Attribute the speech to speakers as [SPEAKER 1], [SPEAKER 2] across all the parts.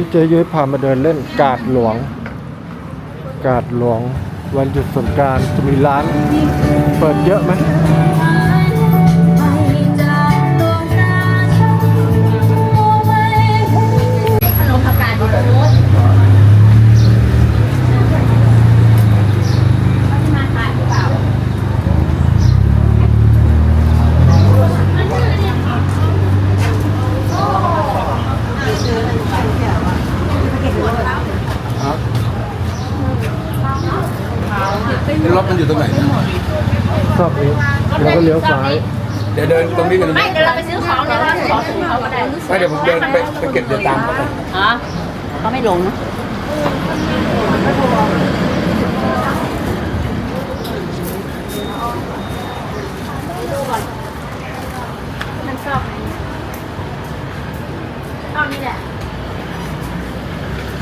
[SPEAKER 1] นี่เจ๊ยุ้ยพามาเดินเล่นกาดหลวง กาดหลวง วันหยุดสงการจะมีร้าน เปิดเยอะไหม แล้วก็เลี้ยวซ้าย
[SPEAKER 2] เดี๋ยวเดินตรงนี้กัน
[SPEAKER 3] ไม่เดี๋ยวเราไปซื้อของเดี๋ยวเราขอซื้อของก็ได้
[SPEAKER 2] ไม่เดี๋ยวผมเดินไปไปเก็บเดี๋ยวตามเขาไป
[SPEAKER 3] อ๋อเขาไม่ลงนะมันชอบชอบนี่แหละ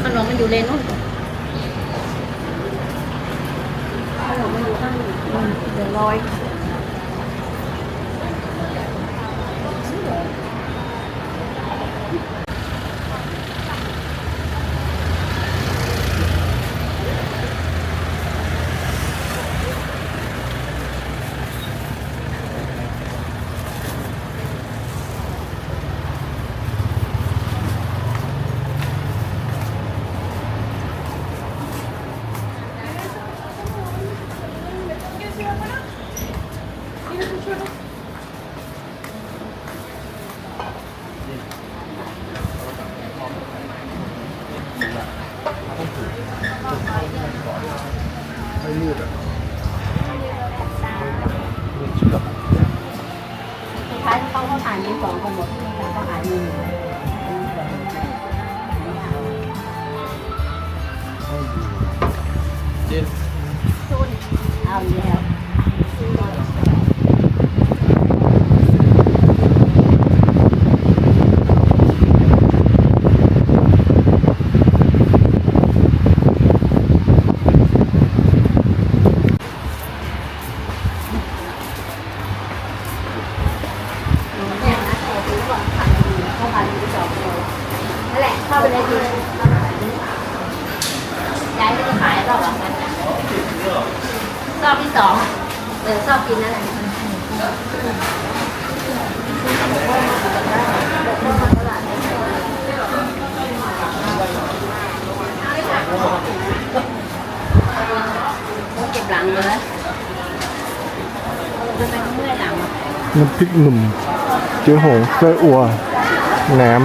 [SPEAKER 3] ขนมมันอยู่เลนนู้นขนมมันอยู่ข้างเดี๋ยวลอย สุดท้ายเขาก็ผ่านที่สองกันหมดแล้วก็หาย นั่นแหละเข้าไปเลยทีย้ายไม่ได้ขายหรอกอะรอบที่สองเออชอบกินนั่นแหละเก็บหลังเลยมันเป็นเมื่อยหลัง
[SPEAKER 1] น้ำพริกหนุ่มเจ๊หงไส้อัวแหนม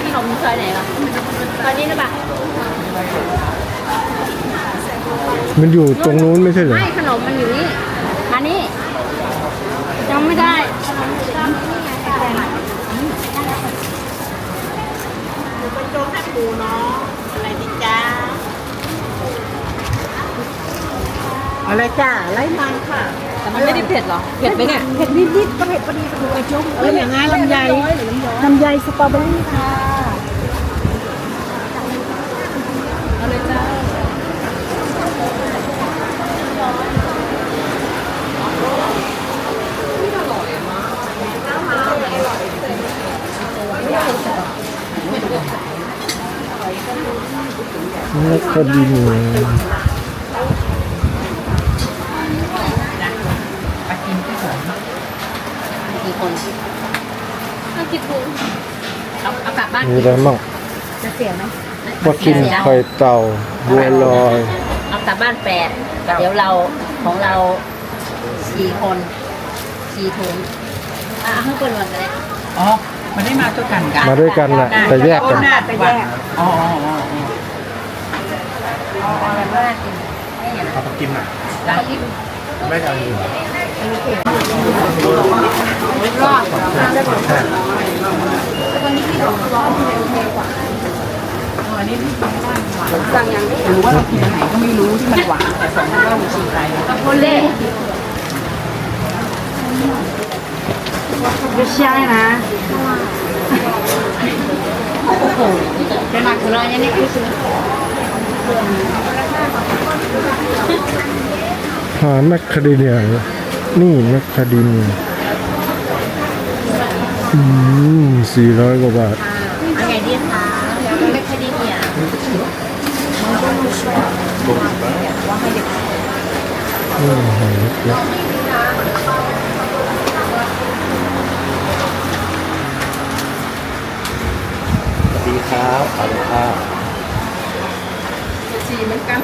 [SPEAKER 3] พี่หนมเคยไหนวะตอนนี้นะปะ
[SPEAKER 1] มันอยู่ตรงนู้นไม่ใช่เหรอ
[SPEAKER 3] ไม่ขนมมันอยู่นี่มานี่จำไม่ได้เป็นโจ๊กแค่ปูเนาะอะไรดิจ้า
[SPEAKER 4] อะไรจ้าไล่มันค่ะ
[SPEAKER 5] แต่มันไม่ได้เผ็ดเหรอ เผ็ดไหมเนี่ย
[SPEAKER 4] เผ็ดนิดๆก็เผ็ดพอดีกับไอ้จุ๊บเอออย่างงั้นลำไยลำไยสตรอเบอรี่ค่ะ
[SPEAKER 5] เอาเลยจ้า
[SPEAKER 1] แล้วก็ดีหนู
[SPEAKER 3] คนเอากี่ถุงเอาเอากลับบ้าน
[SPEAKER 1] มีอะไรมั่ง
[SPEAKER 3] จะเสียไหม
[SPEAKER 1] ปลากินไข่เต่าบัวลอย
[SPEAKER 3] เอากลับบ้านแปดเดี๋ยวเราของเราสี่คนสี่ถุงอะให้คนวันกันเลย
[SPEAKER 5] อ๋อมันได้มาตัวกันกัน
[SPEAKER 1] มาด้วยกันแหละแต่แยกกัน
[SPEAKER 5] หน้าแต่แยกอ๋ออ๋ออ๋ออ๋อ
[SPEAKER 3] เอาอะไรบ้างกินไม่เห็น
[SPEAKER 2] เอาไปกินหน่อย
[SPEAKER 3] ร้านที่
[SPEAKER 2] ไม่เอาอยู่
[SPEAKER 3] รอด
[SPEAKER 5] อันนี้ที่กินไม่ได้หวาน
[SPEAKER 3] สั่งอย่างนี้
[SPEAKER 5] รู้ว่าเรากินอันไหนก็ไม่รู้ที่มันหวานแต่สองคนก็มีชีสไป
[SPEAKER 3] คนเล่จะเชี่ยเลยนะโอ้โหเป็นหนักเลยอันนี้คือซื้อ
[SPEAKER 1] หาแมคคาเดเนี่ย นี่นักคดินอืมสี่ร้อยกว่าบาท
[SPEAKER 3] อัน
[SPEAKER 1] ไห
[SPEAKER 3] นดีคะนักคดินเนี่ย
[SPEAKER 1] อืหอยเล็กสวัสดีครับขอบคุณครับ
[SPEAKER 5] สี่เหมือนกัน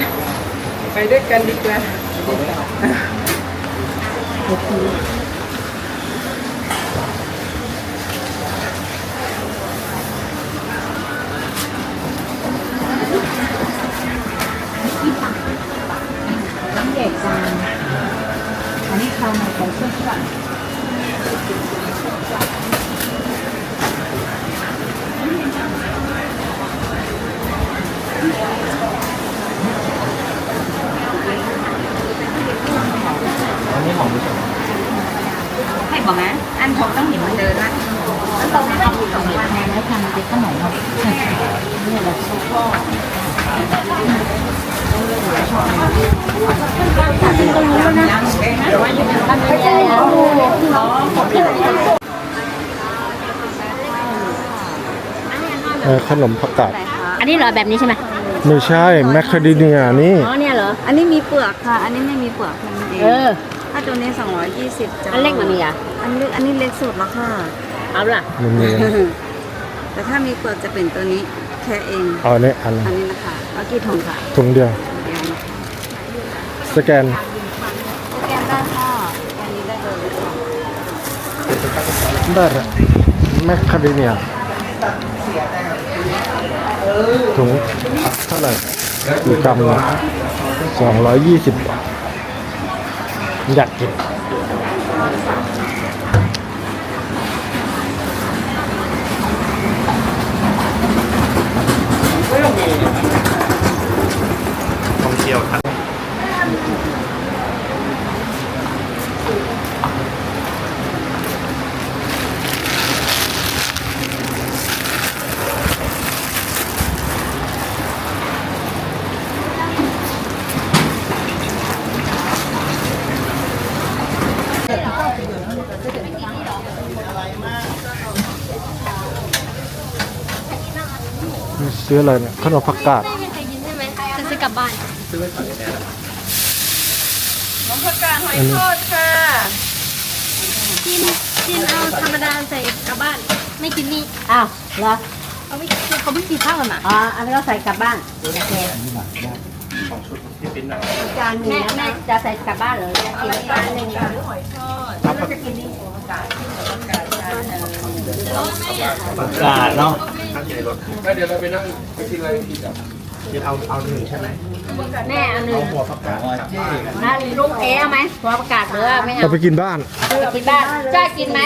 [SPEAKER 5] ไปด้วยกันดีกว่า
[SPEAKER 3] น้
[SPEAKER 6] ให้บอกนะอันผมต้องเห็นมันเดินละ
[SPEAKER 3] แล้วตรงนี้ทำสองวันแล้วทำเป็นขนมครับเนี่ยแบบซุปพ่อ
[SPEAKER 1] เออขนมผักกาด
[SPEAKER 3] อันนี้เหรอแบบนี้ใช่ไหม
[SPEAKER 1] ไม่ใช่แมคคาเดเนียนี่
[SPEAKER 3] อ๋อเนี่ยเหรอ
[SPEAKER 6] อันนี้มีเปลือกค่ะ อันนี้ไม่มีเปลือกแค่นั้นเอง
[SPEAKER 3] เออ
[SPEAKER 6] ถ้าตัวนี้220จ้า
[SPEAKER 3] อันเล็กมันมีอะ
[SPEAKER 6] อันเล็กอันนี้เล็กสุดแล้วค่ะ
[SPEAKER 3] เอาล่ะ
[SPEAKER 1] มันมี
[SPEAKER 6] แต่ถ้ามีเปลือกจะเป็นตัวนี้แค่เอง
[SPEAKER 1] เอาเนี่ยอัน
[SPEAKER 6] อันนี้นะคะเอากี่ถุงค่ะ
[SPEAKER 1] ถุงเดียว
[SPEAKER 6] เดียวนะ
[SPEAKER 1] สแกน
[SPEAKER 6] โอเคได้ค่ะอันนี้ได้เลย
[SPEAKER 1] ได้ละแมคคาเดเนียถุงเท่าไหร่กี่กรัมนะสองร้อยยี่สิบบาท อยากกินท่องเที่ยวทั้ง ซื้ออะไรเนี่ยขนมผักกาด
[SPEAKER 7] จะซื้อกลับบ้าน
[SPEAKER 5] น้องผักกาดหอยทอดค่ะ
[SPEAKER 7] กินกินเอาธรรมดาใส่กลับบ้าน ไม่กินนี่
[SPEAKER 3] อ้าวเหรอ
[SPEAKER 7] เอาไม่เขาไม่กินข้าวกันอะ
[SPEAKER 3] อ๋ออันนี้เราใส่กลับบ้านโอเคแม่แม่จะใส่กลับบ้านเหรอจะกินจานหนึ่งค่ะ
[SPEAKER 8] ประกาศเนาะ
[SPEAKER 2] แล้วเดี๋ยวเราไปนั่งไปที่อะไรที่แบบ
[SPEAKER 8] เอาเอาหนึ่งใช่ไหม
[SPEAKER 3] แม่เอาหนึ่ง
[SPEAKER 8] หัวประกาศเจ๊
[SPEAKER 3] นะลุงเอ๋เอาไหมหัวประกาศหรือว่าไม่เอา
[SPEAKER 1] เอาไปกินบ้าน
[SPEAKER 3] ไปกินบ้านจ้ากินไหม